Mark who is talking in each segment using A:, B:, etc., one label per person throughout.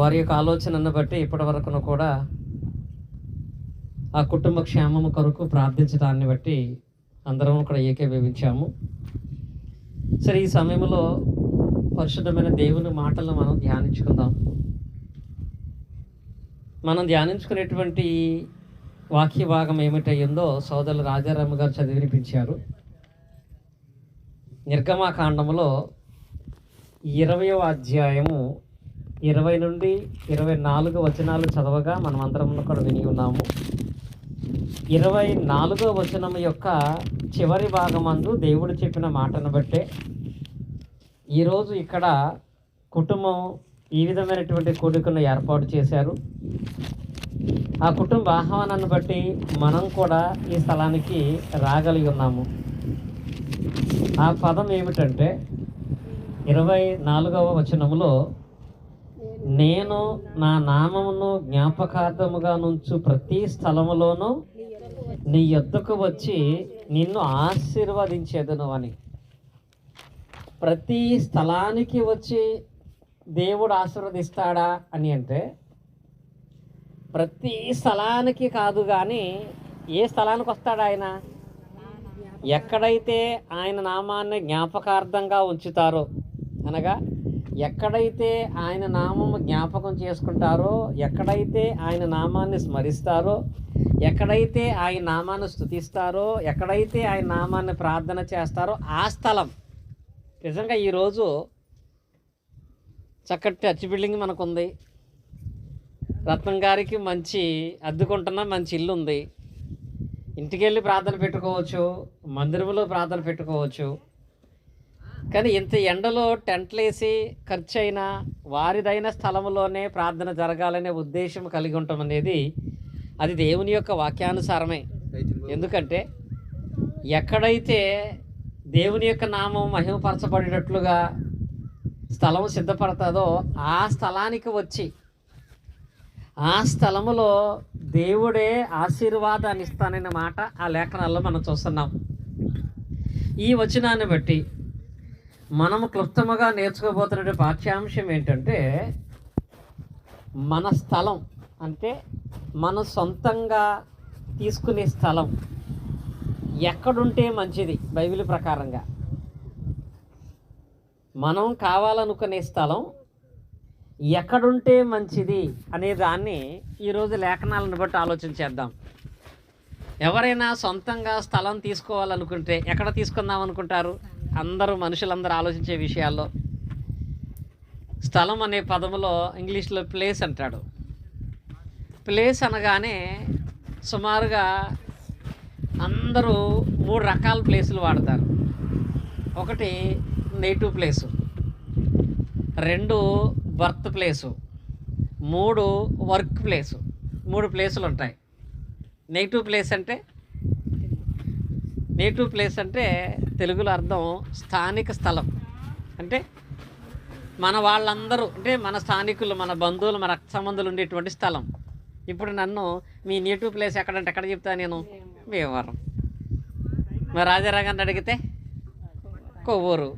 A: వారి యొక్క ఆలోచనను బట్టి ఇప్పటి వరకును కూడా ఆ కుటుంబ క్షేమము కొరకు ప్రార్థించడాన్ని బట్టి అందరం ఇక్కడ ఏకీభవించాము. సరే ఈ సమయంలో పరిశుద్ధమైన దేవుని మాటలను మనం ధ్యానించుకుందాం. మనం ధ్యానించుకునేటువంటి వాక్య భాగం ఏమిటయ్యిందో సోదరులు రాజారామ గారు చదివి వినిపించారు నిర్గమాకాండములో ఇరవయో అధ్యాయము ఇరవై నుండి ఇరవై నాలుగు వచనాలు చదవగా మనం అందరం కూడా విని ఉన్నాము. ఇరవై నాలుగో వచనం యొక్క చివరి భాగమందు దేవుడు చెప్పిన మాటను బట్టే ఈరోజు ఇక్కడ కుటుంబం ఈ విధమైనటువంటి కూడికను ఏర్పాటు చేశారు. ఆ కుటుంబ ఆహ్వానాన్ని బట్టి మనం కూడా ఈ స్థలానికి రాగలిగి ఉన్నాము. ఆ పదం ఏమిటంటే ఇరవై నాలుగవ వచనములో నేను నా నామమును జ్ఞాపకార్థముగా నుంచు ప్రతి స్థలములోనూ నీ యొద్దకు వచ్చి నిన్ను ఆశీర్వదించేదను అని. ప్రతి స్థలానికి వచ్చి దేవుడు ఆశీర్వదిస్తాడా అని అంటే ప్రతి స్థలానికి కాదు కానీ ఏ స్థలానికి వస్తాడు ఆయన? ఎక్కడైతే ఆయన నామాన్ని జ్ఞాపకార్థంగా ఉంచుతారో అనగా ఎక్కడైతే ఆయన నామము జ్ఞాపకం చేసుకుంటారో ఎక్కడైతే ఆయన నామాన్ని స్మరిస్తారో ఎక్కడైతే ఆయన నామాన్ని స్థుతిస్తారో ఎక్కడైతే ఆయన నామాన్ని ప్రార్థన చేస్తారో ఆ స్థలం. నిజంగా ఈరోజు చక్కటి టచ్ బిల్డింగ్ మనకుంది. రత్నం గారికి మంచి అద్దుకుంటున్న మంచి ఇల్లు ఉంది. ఇంటికి వెళ్ళి ప్రార్థన పెట్టుకోవచ్చు మందిరంలో ప్రార్థన పెట్టుకోవచ్చు. కానీ ఇంత ఎండలో టెంట్లేసి ఖర్చు అయినా వారిదైన స్థలంలోనే ప్రార్థన జరగాలనే ఉద్దేశం కలిగి ఉండటం అనేది అది దేవుని యొక్క వాక్యానుసారమే. ఎందుకంటే ఎక్కడైతే దేవుని యొక్క నామం మహిమపరచబడేటట్లుగా స్థలం సిద్ధపడుతుందో ఆ స్థలానికి వచ్చి ఆ స్థలములో దేవుడే ఆశీర్వాదాన్ని ఇస్తానన్న మాట ఆ లేఖనాల్లో మనం చూస్తున్నాం. ఈ వచనాన్ని బట్టి మనము క్లుప్తముగా నేర్చుకోబోతున్న పాఠ్యాంశం ఏంటంటే మన స్థలం అంటే మన సొంతంగా తీసుకునే స్థలం. ఎక్కడుంటే మంచిది బైబిల్ ప్రకారంగా. మనం కావాలనుకునే స్థలం ఎక్కడుంటే మంచిది అనే దాన్ని ఈరోజు లేఖనాలను బట్టి ఆలోచన చేద్దాం. ఎవరైనా సొంతంగా స్థలం తీసుకోవాలనుకుంటే ఎక్కడ తీసుకుందాం అనుకుంటారు? అందరూ మనుషులందరూ ఆలోచించే విషయాల్లో స్థలం అనే పదములో ఇంగ్లీష్లో ప్లేస్ అంటాడు. ప్లేస్ అనగానే సుమారుగా అందరూ మూడు రకాల ప్లేసులు వాడతారు. ఒకటి నేటివ్ ప్లేసు రెండు బర్త్ ప్లేసు మూడు వర్క్ ప్లేసు మూడు ప్లేసులు ఉంటాయి నెగిటివ్ ప్లేస్ అంటే నేటివ్ ప్లేస్ అంటే తెలుగులో అర్థం స్థానిక స్థలం. అంటే మన వాళ్ళందరూ అంటే మన స్థానికులు మన బంధువులు మన రక్త సంబంధులు ఉండేటువంటి స్థలం. ఇప్పుడు నన్ను మీ నేటివ్ ప్లేస్ ఎక్కడంటే ఎక్కడ చెప్తా నేను? భీమవరం. మరి రాజారాగారిని అడిగితే? కొవ్వూరు.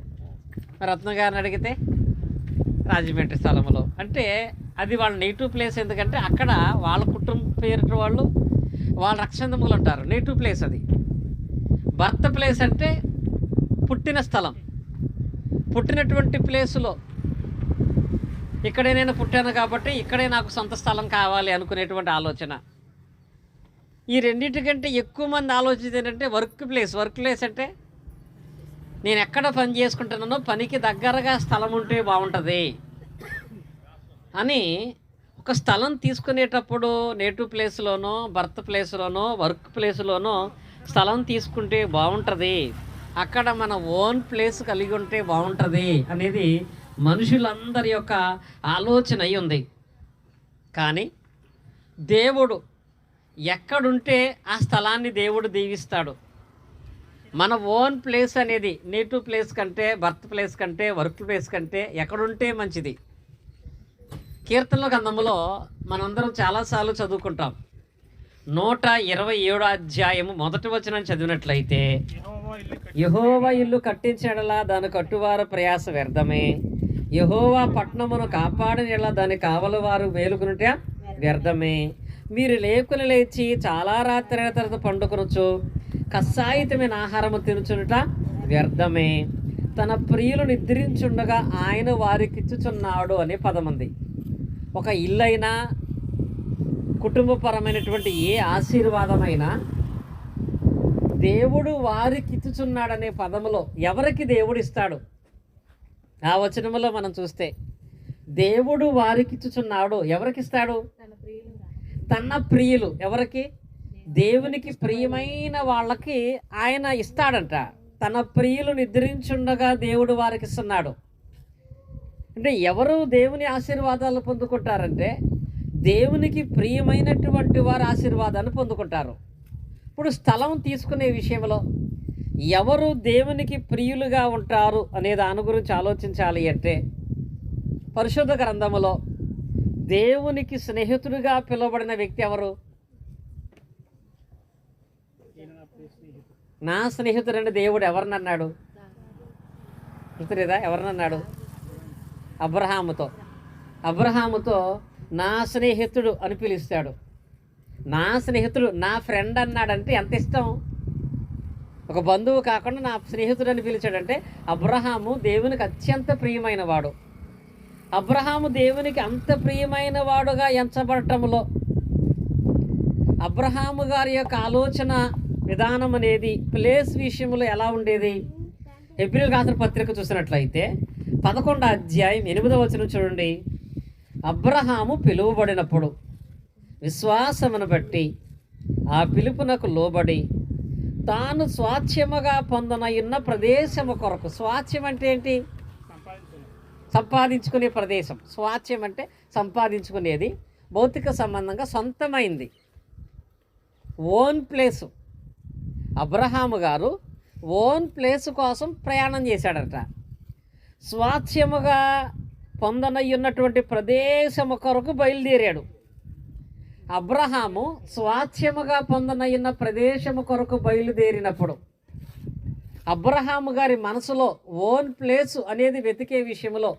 A: మరి రత్న గారిని అడిగితే? రాజమండ్రి స్థలంలో. అంటే అది వాళ్ళ నేటివ్ ప్లేస్ ఎందుకంటే అక్కడ వాళ్ళ కుటుంబ పేరు వాళ్ళు వాళ్ళ రక్షంధములు ఉంటారు నేటివ్ ప్లేస్ అది. భర్త ప్లేస్ అంటే పుట్టిన స్థలం. పుట్టినటువంటి ప్లేసులో ఇక్కడే నేను పుట్టాను కాబట్టి ఇక్కడే నాకు సొంత స్థలం కావాలి అనుకునేటువంటి ఆలోచన. ఈ రెండింటికంటే ఎక్కువ మంది ఆలోచించేది ఏంటంటే వర్క్ ప్లేస్. వర్క్ ప్లేస్ అంటే నేను ఎక్కడ పని చేసుకుంటున్నానో పనికి దగ్గరగా స్థలం ఉంటే బాగుంటుంది అని ఒక స్థలం తీసుకునేటప్పుడు నేటివ్ ప్లేస్లోనో బర్త్ ప్లేస్లోనో వర్క్ ప్లేస్లోనో స్థలం తీసుకుంటే బాగుంటుంది. అక్కడ మన ఓన్ ప్లేస్ కలిగి ఉంటే బాగుంటుంది అనేది మనుషులందరి యొక్క ఆలోచన అయి ఉంది. కానీ దేవుడు ఎక్కడుంటే ఆ స్థలాన్ని దేవుడు దీవిస్తాడు. మన ఓన్ ప్లేస్ అనేది నేటివ్ ప్లేస్ కంటే బర్త్ ప్లేస్ కంటే వర్క్ ప్లేస్ కంటే ఎక్కడుంటే మంచిది. కీర్తనల గ్రంథంలో మనందరం చాలాసార్లు చదువుకుంటాం. నూట ఇరవై ఏడో అధ్యాయము మొదటి వచనం చదివినట్లయితే యహోవా ఇల్లు కట్టించడలా దాని కట్టువారు ప్రయాస వ్యర్థమే. యహోవా పట్నమును కాపాడినలా దాని కావలి వారు వేలుకునుట వ్యర్థమే. మీరు లేకులు లేచి చాలా రాత్రి తర్వాత పండుకొనొచ్చు కషాయితమైన ఆహారము తినుచునుట వ్యర్థమే. తన ప్రియులు నిద్రించుండగా ఆయన వారికిచ్చుచున్నాడు అనే పదమంది ఒక ఇల్లైనా కుటుంబపరమైనటువంటి ఏ ఆశీర్వాదమైనా దేవుడు వారికి ఇచ్చుచున్నాడనే పదములో ఎవరికి దేవుడు ఇస్తాడు ఆ వచనములో మనం చూస్తే దేవుడు వారికి ఇచ్చుచున్నాడు ఎవరికి ఇస్తాడు తన ప్రియులు. ఎవరికి? దేవునికి ప్రియమైన వాళ్ళకి ఆయన ఇస్తాడంట. తన ప్రియులు నిద్రించుండగా దేవుడు వారికి ఇస్తున్నాడు అంటే ఎవరు దేవుని ఆశీర్వాదాలు పొందుకుంటారంటే దేవునికి ప్రియమైనటువంటి వారు ఆశీర్వాదాన్ని పొందుకుంటారు. ఇప్పుడు స్థలం తీసుకునే విషయంలో ఎవరు దేవునికి ప్రియులుగా ఉంటారు అనే దాని గురించి ఆలోచించాలి అంటే పరిశుద్ధ గ్రంథములో దేవునికి స్నేహితుడిగా పిలువబడిన వ్యక్తి ఎవరు? నా స్నేహితుడంటే దేవుడు ఎవరినన్నాడు గుర్తులేదా? ఎవరినన్నాడు అబ్రహాముతో. అబ్రహాముతో నా స్నేహితుడు అని పిలుస్తాడు. నా స్నేహితుడు నా ఫ్రెండ్ అన్నాడంటే ఎంత ఇష్టం? ఒక బంధువు కాకుండా నా స్నేహితుడు అని పిలిచాడంటే అబ్రహాము దేవునికి అత్యంత ప్రియమైన వాడు అబ్రహాము దేవునికి అంత ప్రియమైన వాడుగా ఎంచబడటంలో అబ్రహాము గారి యొక్క ఆలోచన విధానం అనేది ప్లేస్ విషయంలో ఎలా ఉండేది? ఏప్రిల్ రాసిన పత్రిక చూసినట్లయితే పదకొండు అధ్యాయం ఎనిమిదవ వచనం చూడండి. అబ్రహాము పిలువబడినప్పుడు విశ్వాసమును బట్టి ఆ పిలుపునకు లోబడి తాను స్వాచ్ఛ్యముగా పొందనయున్న ప్రదేశము కొరకు స్వాచ్ఛ్యం అంటే ఏంటి? సంపాదించుకునే ప్రదేశం. స్వాచ్ఛ్యం అంటే సంపాదించుకునేది. భౌతిక సంబంధంగా సొంతమైంది. Own place. అబ్రహాము గారు ఓన్ ప్లేస్ కోసం ప్రయాణం చేశాడట. స్వాచ్ఛ్యముగా పొందనయ్యున్నటువంటి ప్రదేశము కొరకు బయలుదేరాడు. అబ్రహాము స్వాస్థ్యముగా పొందనయ్యున్న ప్రదేశము కొరకు బయలుదేరినప్పుడు అబ్రహాము గారి మనసులో ఓన్ ప్లేస్ అనేది వెతికే విషయంలో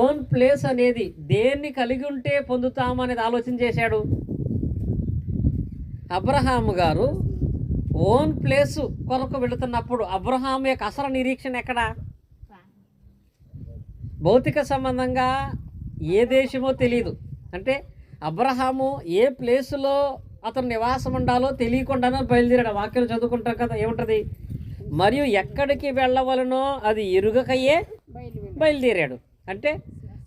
A: ఓన్ ప్లేస్ అనేది దేన్ని కలిగి ఉంటే పొందుతాము అనేది ఆలోచన చేశాడు. అబ్రహాము గారు ఓన్ ప్లేసు కొరకు వెళుతున్నప్పుడు అబ్రహాం యొక్క అసలు నిరీక్షణ ఎక్కడ? భౌతిక సంబంధంగా ఏ దేశమో తెలియదు అంటే అబ్రహాము ఏ ప్లేసులో అతను నివాసం ఉండాలో తెలియకుండానే బయలుదేరాడు. వాక్యం చదువుకుంటాం కదా ఏముంటుంది? మరియు ఎక్కడికి వెళ్ళవలనో అది ఇరుగకయ్యే బయలుదేరాడు. అంటే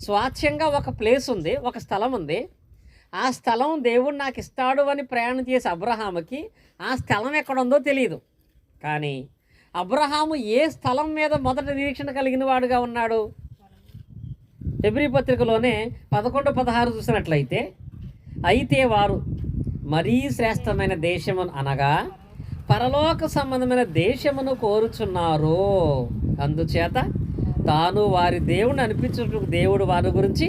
A: స్వాచ్ఛంగా ఒక ప్లేస్ ఉంది ఒక స్థలం ఉంది. ఆ స్థలం దేవుడు నాకు ఇస్తాడు అని ప్రయాణం చేసే అబ్రహాముకి ఆ స్థలం ఎక్కడ ఉందో తెలియదు కానీ అబ్రహాము ఏ స్థలం మీద మొదటి నిరీక్షణ కలిగిన వాడుగా ఉన్నాడు? ఫిబ్రి పత్రికలోనే పదకొండు పదహారు చూసినట్లయితే అయితే వారు మరీ శ్రేష్టమైన దేశము అనగా పరలోక సంబంధమైన దేశమును కోరుచున్నారు. అందుచేత తాను వారి దేవుని అనిపించుటకు దేవుడు వారి గురించి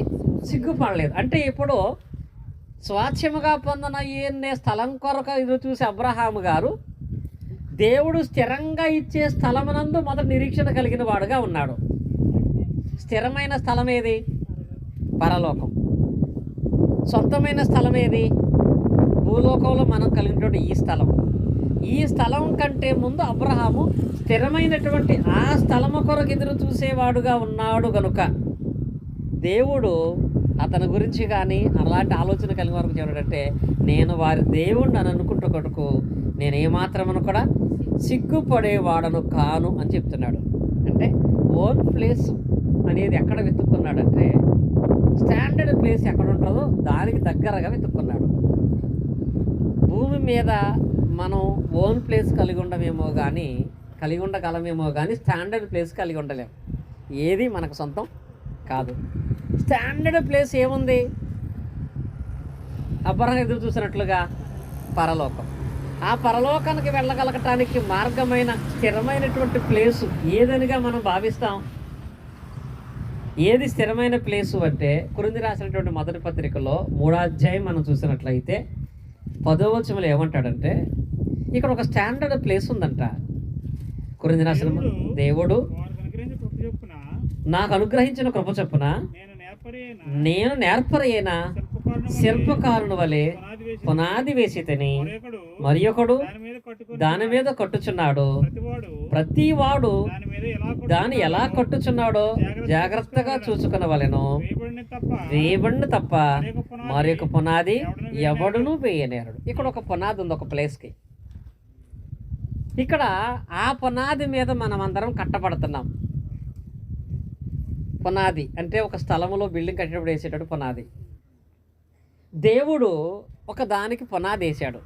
A: సిగ్గుపడలేదు. అంటే ఇప్పుడు స్వాచ్ఛముగా పొందిన ఈయన్నే స్థలం కొరకు ఇది చూసి అబ్రహాము గారు దేవుడు స్థిరంగా ఇచ్చే స్థలమునందు మొదటి నిరీక్షణ కలిగిన వాడుగా ఉన్నాడు. స్థిరమైన స్థలం ఏది పరలోకం. సొంతమైన స్థలం ఏది భూలోకంలో మనం కలిగినటువంటి ఈ స్థలం. ఈ స్థలం కంటే ముందు అబ్రహాము స్థిరమైనటువంటి ఆ స్థలము కొరకు ఎదురు చూసేవాడుగా ఉన్నాడు గనుక దేవుడు అతని గురించి కానీ అలాంటి ఆలోచన కలిగిన వరకు చెప్పాడంటే నేను వారి దేవుణ్ణి అని అనుకుంటూ కొడుకు నేను ఏమాత్రమను కూడా సిగ్గుపడేవాడను కాను అని చెప్తున్నాడు. అంటే ఓన్ ప్లేస్ అనేది ఎక్కడ వెతుక్కున్నాడంటే స్టాండర్డ్ ప్లేస్ ఎక్కడ ఉంటుందో దానికి దగ్గరగా వెతుక్కున్నాడు. భూమి మీద మనం ఓన్ ప్లేస్ కలిగి ఉండమేమో కానీ కలిగి ఉండగలమేమో కానీ స్టాండర్డ్ ప్లేస్ కలిగి ఉండలేం. ఏది మనకు సొంతం కాదు. స్టాండర్డ్ ప్లేస్ ఏముంది? అబ్రహం ఎదురు చూసినట్లుగా పరలోకం. ఆ పరలోకానికి వెళ్ళగలగటానికి మార్గమైన స్థిరమైనటువంటి ప్లేసు ఏదనిగా మనం భావిస్తాం? ఏది స్థిరమైన ప్లేసు అంటే కురింది రాసినటువంటి మొదటి పత్రికలో మూడో అధ్యాయం మనం చూసినట్లయితే పదవచములు ఏమంటాడంటే ఇక్కడ ఒక స్టాండర్డ్ ప్లేస్ ఉందంట. కురింది రాసిన దేవుడు నాకు అనుగ్రహించిన కృప చొప్పున
B: నేను నేర్పరైన? శిల్పకారుని వలె పునాది వేసి
A: తిని మరి ఒకడు
B: దాని మీద
A: కట్టుచున్నాడు? ప్రతి వాడు
B: దాని ఎలా
A: దాన్ని ఎలా కట్టుచున్నాడో జాగ్రత్తగా చూసుకునవలెను.
B: వేయబడిన తప్ప
A: తప్ప
B: మరొక పునాది
A: పునాది ఎవడును వేయనేరడు ఇక్కడ ఒక పునాది ఉంది ఒక ప్లేస్కి. ఇక్కడ ఆ పునాది మీద మనం అందరం కట్టబడుతున్నాం. పునాది అంటే ఒక స్థలంలో బిల్డింగ్ కట్టేటప్పుడు వేసేటప్పుడు పునాది. దేవుడు ఒక దానికి పునాది వేశాడు.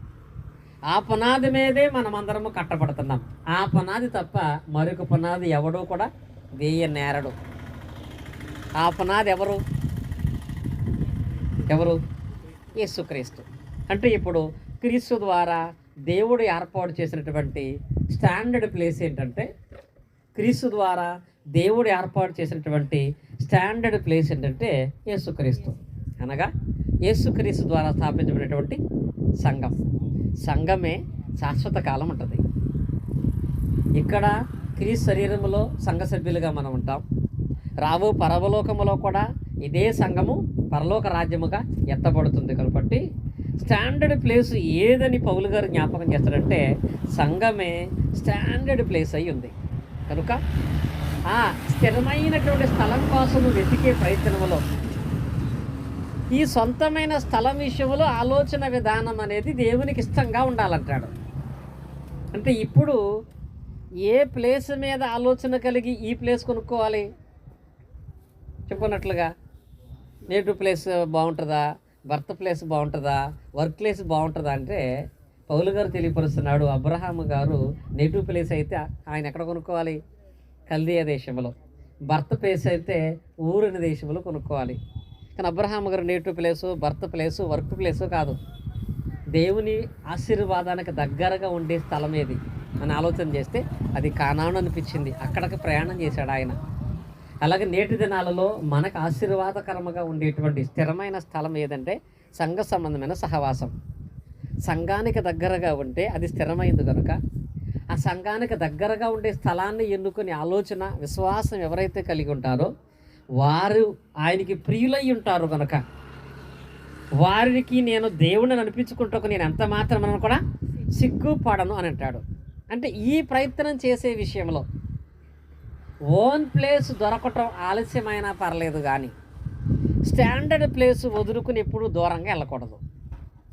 A: ఆ పునాది మీదే మనమందరము కట్టబడుతున్నాం. ఆ పునాది తప్ప మరొక పునాది ఎవడూ కూడా వేయ నేరడు ఆ పునాది ఎవరు? ఎవరు? యేసుక్రీస్తు. అంటే ఇప్పుడు క్రీస్తు ద్వారా దేవుడు ఏర్పాటు చేసినటువంటి స్టాండర్డ్ ప్లేస్ ఏంటంటే క్రీస్తు ద్వారా దేవుడు ఏర్పాటు చేసినటువంటి స్టాండర్డ్ ప్లేస్ ఏంటంటే యేసుక్రీస్తు. అనగా యేసుక్రీస్తు ద్వారా స్థాపించబడినటువంటి సంఘం. సంఘమే శాశ్వత కాలం ఉంటుంది ఇక్కడ క్రీస్తు శరీరములో సంఘ సభ్యులుగా మనం ఉంటాం. రావు పరవలోకములో కూడా ఇదే సంఘము పరలోక రాజ్యముగా ఎత్తబడుతుంది కాబట్టి స్టాండర్డ్ ప్లేస్ ఏదని పౌలు గారు జ్ఞాపకం చేస్తారంటే సంఘమే స్టాండర్డ్ ప్లేస్ అయి ఉంది. కనుక ఆ స్థిరమైనటువంటి స్థలం కోసం వెతికే ప్రయత్నంలో ఈ సొంతమైన స్థలం విషయంలో ఆలోచన విధానం అనేది దేవునికి ఇష్టంగా ఉండాలంటాడు. అంటే ఇప్పుడు ఏ ప్లేస్ మీద ఆలోచన కలిగి ఈ ప్లేస్ కొనుక్కోవాలి? చెప్పుకున్నట్లుగా నేటివ్ ప్లేస్ బాగుంటుందా? భర్త ప్లేస్ బాగుంటుందా? వర్క్ ప్లేస్ బాగుంటుందా అంటే పౌలు గారు తెలియపరుస్తున్నాడు అబ్రహాము గారు నేటివ్ ప్లేస్ అయితే ఆయన ఎక్కడ కొనుక్కోవాలి? కల్దియా దేశంలో. భర్త ప్లేస్ అయితే ఊరిన దేశంలో కొనుక్కోవాలి. కానీ అబ్రహాం గారు native place birth place work place కాదు. దేవుని ఆశీర్వాదానికి దగ్గరగా ఉండే స్థలం ఏది అని ఆలోచన చేస్తే అది కానాను అనిపించింది. అక్కడికి ప్రయాణం చేశాడు ఆయన. అలాగే నేటి దినాలలో మనకు ఆశీర్వాదకరంగా ఉండేటువంటి స్థిరమైన స్థలం ఏదంటే సంఘ సంబంధమైన సహవాసం. సంఘానికి దగ్గరగా ఉంటే అది స్థిరమైంది కనుక ఆ సంఘానికి దగ్గరగా ఉండే స్థలాన్ని ఎన్నుకునే ఆలోచన విశ్వాసం ఎవరైతే కలిగి ఉంటారో వారు ఆయనకి ప్రియులై ఉంటారు కనుక వారికి నేను దేవుడిని అనిపించుకుంటూ నేను ఎంత మాత్రం కూడా సిగ్గుపడను అని అంటాడు. అంటే ఈ ప్రయత్నం చేసే విషయంలో ఓన్ ప్లేస్ దొరకటం ఆలస్యమైనా పర్లేదు కానీ స్టాండర్డ్ ప్లేస్ వదులుకుని ఎప్పుడు దూరంగా వెళ్ళకూడదు.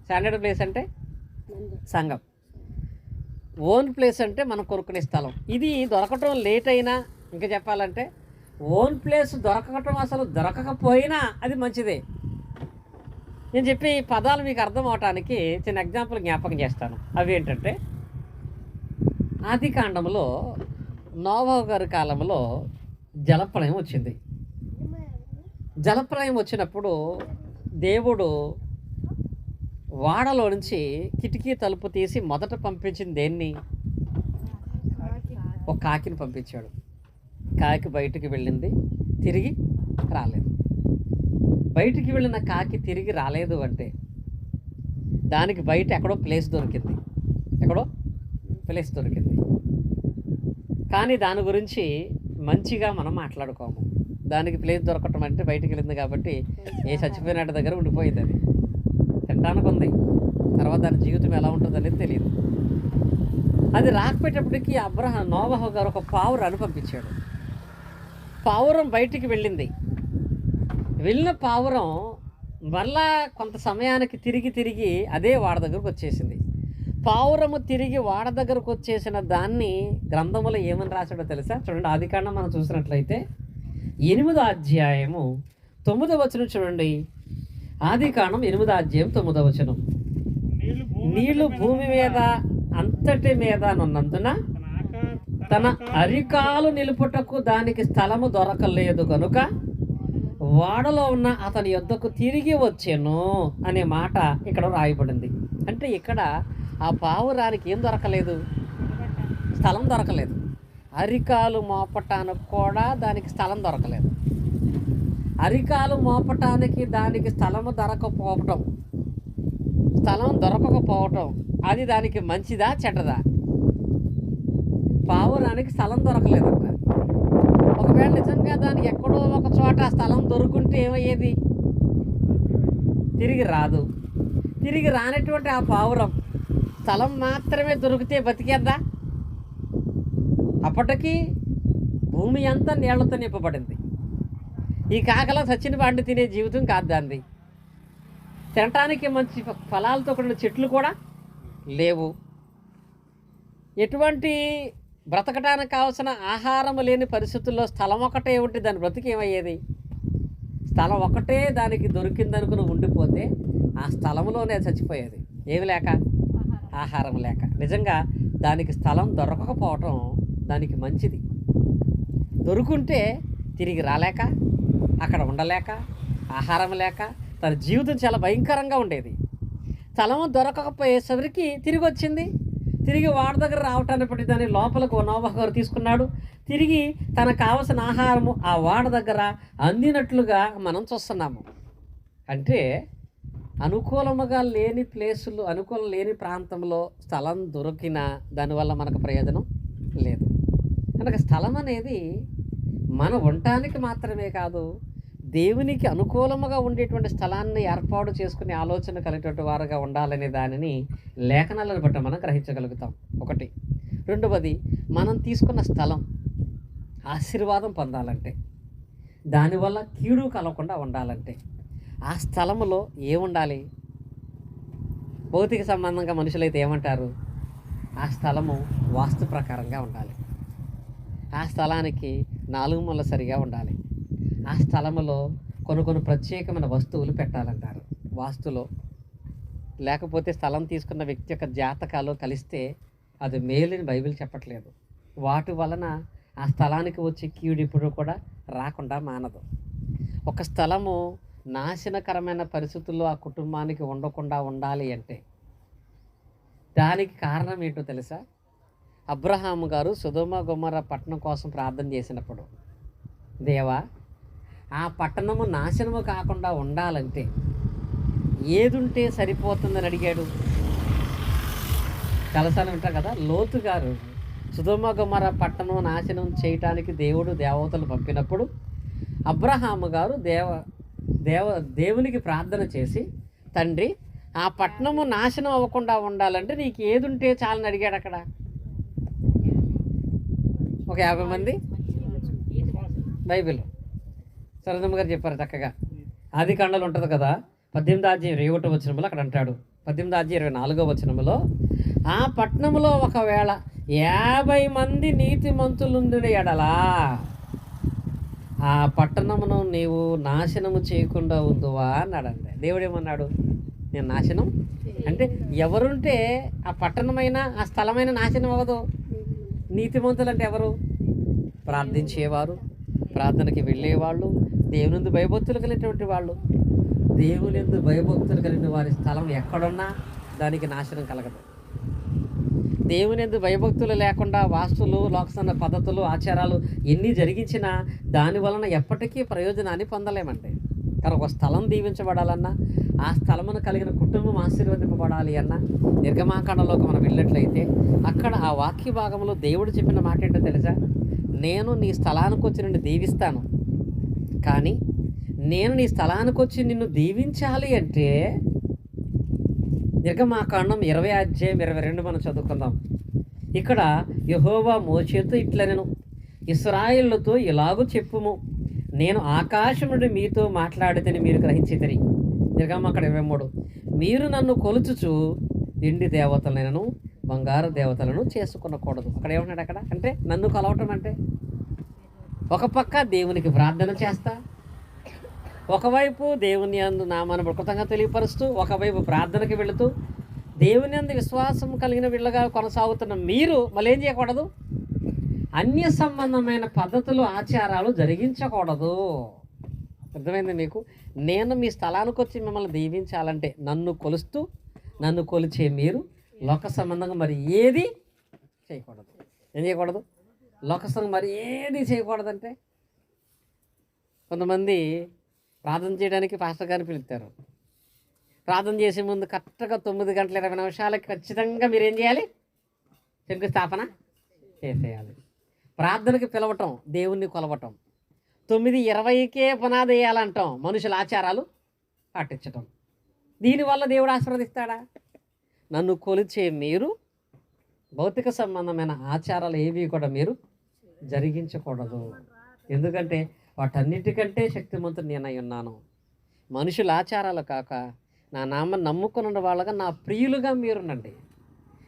A: స్టాండర్డ్ ప్లేస్ అంటే? సంఘం. ఓన్ ప్లేస్ అంటే మనం కొనుక్కునే స్థలం. ఇది దొరకటం లేట్ అయినా ఇంకా చెప్పాలంటే ఓన్ ప్లేస్ దొరకటం అసలు దొరకకపోయినా అది మంచిదే. నేను చెప్పి ఈ పదాలు మీకు అర్థం అవటానికి చిన్న ఎగ్జాంపుల్ జ్ఞాపకం చేస్తాను. అవి ఏంటంటే ఆది కాండంలో నోవా గారి కాలంలో జలప్రలయం వచ్చింది. జలప్రలయం వచ్చినప్పుడు దేవుడు వాడలో నుంచి కిటికీ తలుపు తీసి మొదట పంపించింది దేన్ని? ఒక కాకిని పంపించాడు. కాకి బయటికి వెళ్ళింది తిరిగి రాలేదు. బయటికి వెళ్ళిన కాకి తిరిగి రాలేదు అంటే దానికి బయట ఎక్కడో ప్లేస్ దొరికింది. ఎక్కడో ప్లేస్ దొరికింది. కానీ దాని గురించి మంచిగా మనం మాట్లాడుకోము. దానికి ప్లేస్ దొరకటం అంటే బయటికి వెళ్ళింది కాబట్టి ఏ చచ్చిపోయినట్టు దగ్గర ఉండిపోయింది అది. తినడానికి ఉంది. తర్వాత దాని జీవితం ఎలా ఉంటుందో అనేది తెలియదు. అది రాకపోయేటప్పటికి అబ్రహం నోవహ గారు ఒక పావురాన్ని పంపించాడు. పావురం బయటికి వెళ్ళింది. వెళ్ళిన పావురం మళ్ళా కొంత సమయానికి తిరిగి తిరిగి అదే వాడ దగ్గరకు వచ్చేసింది. పావురము తిరిగి వాడ దగ్గరకు వచ్చేసిన దాన్ని గ్రంథములో ఏమని రాశాడో తెలుసా? చూడండి ఆది కాండం మనం చూసినట్లయితే ఎనిమిదో అధ్యాయము తొమ్మిదో వచనం చూడండి. ఆది కాండం ఎనిమిదో అధ్యాయం తొమ్మిదో వచనం.
B: నీళ్ళు భూమి
A: మీద అంతటి మీద నున్నందున
B: తన
A: అరికాలు నిలుపుటకు దానికి స్థలము దొరకలేదు కనుక వాడలో ఉన్న అతని యొద్దకు తిరిగి వచ్చాను అనే మాట ఇక్కడ రాయబడింది. అంటే ఇక్కడ ఆ పావురానికి ఏం దొరకలేదు? స్థలం దొరకలేదు. అరికాలు మోపటానికి కూడా దానికి స్థలం దొరకలేదు. అరికాలు మోపటానికి దానికి స్థలము దొరకపోవటం స్థలం దొరకకపోవటం అది దానికి మంచిదా చెడ్డదా? పావురానికి స్థలం దొరకలేదంట ఒకవేళ నిజంగా దానికి ఎక్కడో ఒక చోట ఆ స్థలం దొరుకుంటే ఏమయ్యేది? తిరిగి రాదు. తిరిగి రానటువంటి ఆ పావురం స్థలం మాత్రమే దొరికితే బతికేద్దా? అప్పటికి భూమి అంతా నీళ్ళతో నింపబడింది. ఈ కాకల సచ్చిన వాడిని తినే జీవితం కాదు దాన్ని తినటానికి మంచి ఫలాలతో కూడిన చెట్లు కూడా లేవు. ఎటువంటి బ్రతకడానికి కావాల్సిన ఆహారం లేని పరిస్థితుల్లో స్థలం ఒకటే ఉంటే దాని బ్రతికేమయ్యేది స్థలం ఒకటే దానికి దొరికిందనుకుని ఉండిపోతే ఆ స్థలంలోనే చచ్చిపోయేది. ఏమి లేక? ఆహారం లేక. నిజంగా దానికి స్థలం దొరకకపోవటం దానికి మంచిది. దొరుకుంటే తిరిగి రాలేక అక్కడ ఉండలేక ఆహారం లేక తన జీవితం చాలా భయంకరంగా ఉండేది. స్థలం దొరకకపోయేసరికి తిరిగి వచ్చింది తిరిగి వాడి దగ్గర రావటాన్ని దాన్ని దాని లోపలకు నోబహగారు తీసుకున్నాడు. తిరిగి తనకు కావలసిన ఆహారము ఆ వాడ దగ్గర అందినట్లుగా మనం చూస్తున్నాము. అంటే అనుకూలముగా లేని ప్లేసులు అనుకూలం లేని ప్రాంతంలో స్థలం దొరికినా దానివల్ల మనకు ప్రయోజనం లేదు. కనుక స్థలం అనేది మన ఉండటానికి మాత్రమే కాదు దేవునికి అనుకూలముగా ఉండేటువంటి స్థలాన్ని ఏర్పాటు చేసుకునే ఆలోచన కలిగేటువంటి వారుగా ఉండాలనే దానిని లేఖనాలను బట్టి మనం గ్రహించగలుగుతాం. ఒకటి. రెండవది మనం తీసుకున్న స్థలం ఆశీర్వాదం పొందాలంటే దానివల్ల కీడు కలగకుండా ఉండాలంటే ఆ స్థలంలో ఏముండాలి? భౌతిక సంబంధంగా మనుషులైతే ఏమంటారు? ఆ స్థలము వాస్తు ప్రకారంగా ఉండాలి. ఆ స్థలానికి నాలుగు మూల సరిగా ఉండాలి. ఆ స్థలములో కొన్ని కొన్ని ప్రత్యేకమైన వస్తువులు పెట్టాలంటారు. వాస్తులో లేకపోతే స్థలం తీసుకున్న వ్యక్తి యొక్క జాతకాలు కలిస్తే అది మేలుని బైబిల్ చెప్పట్లేదు. వాటి వలన ఆ స్థలానికి వచ్చే కీడు ఇప్పుడు కూడా రాకుండా మానదు. ఒక స్థలము నాశనకరమైన పరిస్థితుల్లో ఆ కుటుంబానికి ఉండకుండా ఉండాలి అంటే దానికి కారణం ఏంటో తెలుసా? అబ్రహాము గారు సుధుమ గుమ్మర పట్టణం కోసం ప్రార్థన చేసినప్పుడు దేవా ఆ పట్టణము నాశనము కాకుండా ఉండాలంటే ఏదుంటే సరిపోతుందని అడిగాడు. కలసాలు ఉంటారు కదా లోతు గారు సుధోమ గుమ్మర పట్టణం నాశనం చేయటానికి దేవుడు దేవతలు పంపినప్పుడు అబ్రహాము గారు దేవ దేవ దేవునికి ప్రార్థన చేసి తండ్రి ఆ పట్టణము నాశనం అవ్వకుండా ఉండాలంటే నీకు ఏది ఉంటే చాలని అడిగాడు అక్కడ. ఒక యాభై మంది? బైబిల్. సరదమ్మ గారు చెప్పారు చక్కగా. ఆది కాండలు ఉంటుంది కదా పద్దెనిమిది అధ్యాయం ఇరవై ఒకటో వచనంలో అక్కడ అంటాడు. పద్దెనిమిది అధ్యాయం ఇరవై నాలుగో వచనంలో ఆ పట్టణంలో ఒకవేళ యాభై మంది నీతిమంతులుండి ఎడలా ఆ పట్టణమును నీవు నాశనము చేయకుండా ఉందువా అన్నాడండి దేవుడు ఏమన్నాడు నేను నాశనం అంటే ఎవరుంటే ఆ పట్టణమైన ఆ స్థలమైన నాశనం అవ్వదు. నీతిమంతులు అంటే ఎవరు? ప్రార్థించేవారు ప్రార్థనకి వెళ్ళేవాళ్ళు దేవునిందు భయభక్తులు కలిగినటువంటి వాళ్ళు. దేవునిందు భయభక్తులు కలిగిన వారి స్థలం ఎక్కడున్నా దానికి నాశనం కలగదు. దేవునిందు భయభక్తులు లేకుండా వాస్తులు లోకసన పద్ధతులు ఆచారాలు ఎన్ని జరిగించినా దాని వలన ఎప్పటికీ ప్రయోజనాన్ని పొందలేమండి. కానీ ఒక స్థలం దీవించబడాలన్నా ఆ స్థలమును కలిగిన కుటుంబం ఆశీర్వదింపబడాలి అన్న నిర్గమాకాండంలోకి మనం వెళ్ళినట్లయితే అక్కడ ఆ వాక్య భాగంలో దేవుడు చెప్పిన మాట ఏంటో తెలుసా? నేను నీ స్థలానికి వచ్చి నిన్ను దీవిస్తాను. కానీ నేను నీ స్థలానికి వచ్చి నిన్ను దీవించాలి అంటే నిర్గమాకాండం ఇరవై అధ్యాయం ఇరవై రెండు మనం చదువుకుందాం. ఇక్కడ యహోవా మోచేతో ఇట్లనెను ఇస్రాయిళ్ళతో ఇలాగూ చెప్పుము నేను ఆకాశం నుండి మీతో మాట్లాడితేని మీరు గ్రహించితిరి. అక్కడ ఇరవై మూడు. మీరు నన్ను కొలుచుచు ఎండి దేవతలను బంగారు దేవతలను చేసుకునకూడదు. అక్కడ ఏమన్నాడు అక్కడ? అంటే నన్ను కలవటం అంటే ఒక పక్క దేవునికి ప్రార్థన చేస్తా. ఒకవైపు దేవుని అందు నామాను కృతంగా తెలియపరుస్తూ ఒకవైపు ప్రార్థనకి వెళుతూ దేవుని అందు విశ్వాసం కలిగిన వీళ్ళగా కొనసాగుతున్న మీరు మళ్ళీ ఏం చేయకూడదు? అన్య సంబంధమైన పద్ధతులు ఆచారాలు జరిగించకూడదు. అర్థమైంది మీకు? నేను మీ స్థలానికి వచ్చి మిమ్మల్ని దీవించాలంటే నన్ను కొలుస్తూ నన్ను కొలిచే మీరు లోక సంబంధంగా మరి ఏది చేయకూడదు? ఏం చేయకూడదు? లోక మరి ఏది చేయకూడదంటే కొంతమంది ప్రార్థన చేయడానికి పాస్టర్ గారిని పిలుస్తారు. ప్రార్థన చేసే ముందు కరెక్ట్గా తొమ్మిది గంటల ఇరవై నిమిషాలకి ఖచ్చితంగా మీరు ఏం చేయాలి? శంకుస్థాపన చేసేయాలి. ప్రార్థనకి పిలవటం దేవుణ్ణి కొలవటం. తొమ్మిది ఇరవైకే పునాది వేయాలంటాం మనుషుల ఆచారాలు పాటించటం. దీనివల్ల దేవుడు ఆశీర్వదిస్తాడా? నన్ను కొలిచే మీరు భౌతిక సంబంధమైన ఆచారాలు ఏవి కూడా మీరు జరిగించకూడదు. ఎందుకంటే వాటన్నిటికంటే శక్తిమంతుడు నేనై ఉన్నాను. మనుషుల ఆచారాలు కాక నా నామ నమ్ముకున్న వాళ్ళగా నా ప్రియులుగా మీరునండి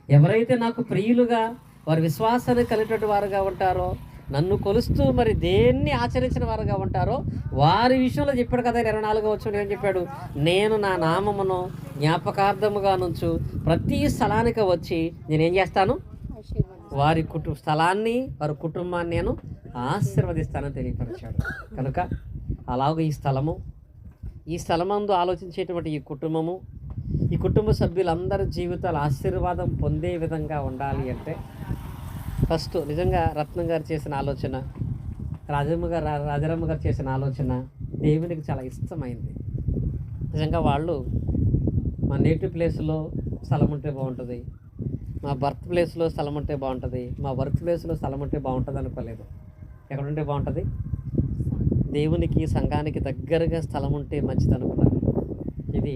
A: ఎవరైతే నాకు ప్రియులుగా వారి విశ్వాసాన్ని కలిగినటువంటి వారుగా ఉంటారో నన్ను కొలుస్తూ మరి దేన్ని ఆచరించిన వారుగా ఉంటారో వారి విషయంలో చెప్పాడు కదా ఇరవై నాలుగో వచ్చిన ఏం చెప్పాడు? నేను నా నామమును జ్ఞాపకార్థముగా నుంచు ప్రతి స్థలానికి వచ్చి నేనేం చేస్తాను? వారి కుటుంబ స్థలాన్ని వారి కుటుంబాన్ని నేను ఆశీర్వదిస్తానని తెలియపరిచాడు. కనుక అలాగే ఈ స్థలము ఈ స్థలమందు ఆలోచించేటువంటి ఈ కుటుంబము ఈ కుటుంబ సభ్యులందరి జీవితాలు ఆశీర్వాదం పొందే విధంగా ఉండాలి అంటే ఫస్ట్ నిజంగా రత్నం గారు చేసిన ఆలోచన రాజమ్మ గారు రా- రాజరమ్మ గారు చేసిన ఆలోచన దేవునికి చాలా ఇష్టమైంది. నిజంగా వాళ్ళు మా నేటివ్ ప్లేస్లో స్థలం ఉంటే బాగుంటుంది. మా బర్త్ ప్లేస్లో స్థలం ఉంటే బాగుంటుంది మా వర్క్ ప్లేస్లో స్థలం ఉంటే బాగుంటుంది అనుకోలేదు. ఎక్కడ ఉంటే బాగుంటుంది దేవునికి సంఘానికి దగ్గరగా స్థలం ఉంటే మంచిది అనుకున్నారు. ఇది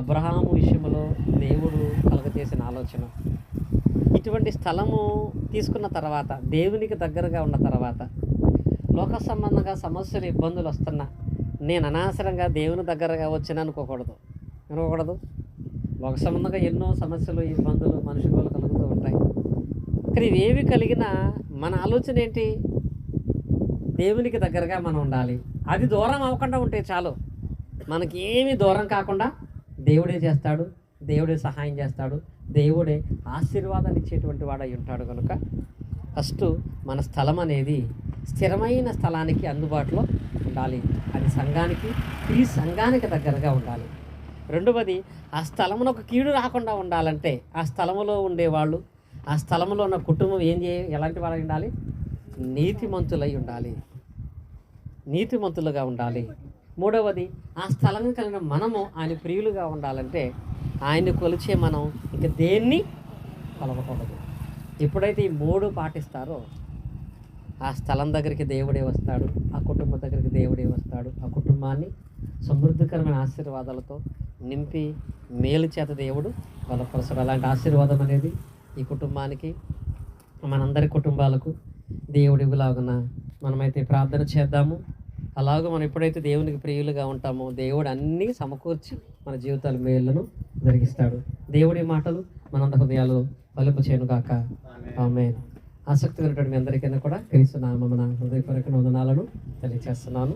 A: అబ్రహాము విషయంలో దేవుడు కలుగచేసిన ఆలోచన. ఇటువంటి స్థలము తీసుకున్న తర్వాత దేవునికి దగ్గరగా ఉన్న తర్వాత లోక సంబంధంగా సమస్యలు ఇబ్బందులు వస్తున్నా నేను అనవసరంగా దేవుని దగ్గరగా వచ్చిన అనుకోకూడదు. అనుకోకూడదు. ఒక సంబంధంగా ఎన్నో సమస్యలు ఇబ్బందులు మనుషులు కలుగుతూ ఉంటాయి. కానీ ఇవేవి కలిగినా మన ఆలోచన ఏంటి? దేవునికి దగ్గరగా మనం ఉండాలి. అది దూరం అవ్వకుండా ఉంటే చాలు. మనకి ఏమీ దూరం కాకుండా దేవుడే చేస్తాడు దేవుడే సహాయం చేస్తాడు దేవుడే ఆశీర్వాదాన్ని ఇచ్చేటువంటి వాడై ఉంటాడు కనుక ఫస్ట్ మన స్థలం అనేది స్థిరమైన స్థలానికి అందుబాటులో ఉండాలి. అది సంఘానికి ఈ సంఘానికి దగ్గరగా ఉండాలి. రెండవది ఆ స్థలమున ఒక కీడు రాకుండా ఉండాలంటే ఆ స్థలములో ఉండేవాళ్ళు ఆ స్థలంలో ఉన్న కుటుంబం ఏం చేయ ఎలాంటి వాళ్ళు ఉండాలి? నీతిమంతులై ఉండాలి. నీతిమంతులుగా ఉండాలి. మూడవది ఆ స్థలం కలిగిన మనము ఆయన ప్రియులుగా ఉండాలంటే ఆయన్ని కొలిచే మనం ఇక దేన్ని కొలవకూడదు. ఎప్పుడైతే ఈ మూడు పాటిస్తారో ఆ స్థలం దగ్గరికి దేవుడే వస్తాడు ఆ కుటుంబం దగ్గరికి దేవుడే వస్తాడు. ఆ కుటుంబాన్ని సమృద్ధికరమైన ఆశీర్వాదాలతో నింపి మేలు చేత దేవుడు బలపరచడం అలాంటి ఆశీర్వాదం అనేది ఈ కుటుంబానికి మనందరి కుటుంబాలకు దేవుడి ఇవ్వలాగున మనమైతే ప్రార్థన చేద్దాము. అలాగే మనం ఎప్పుడైతే దేవునికి ప్రియులుగా ఉంటామో దేవుడు అన్నీ సమకూర్చి మన జీవితాల మేళ్ళను జరిగిస్తాడు. దేవుడి మాటలు మనంద హృదయాలు పలుపు చేయను కాక ఆమె ఆసక్తి ఉన్నటువంటి మీ అందరికైనా కూడా క్రీస్తు నామమున హృదయపూర్వక వందనాలను తెలియజేస్తున్నాను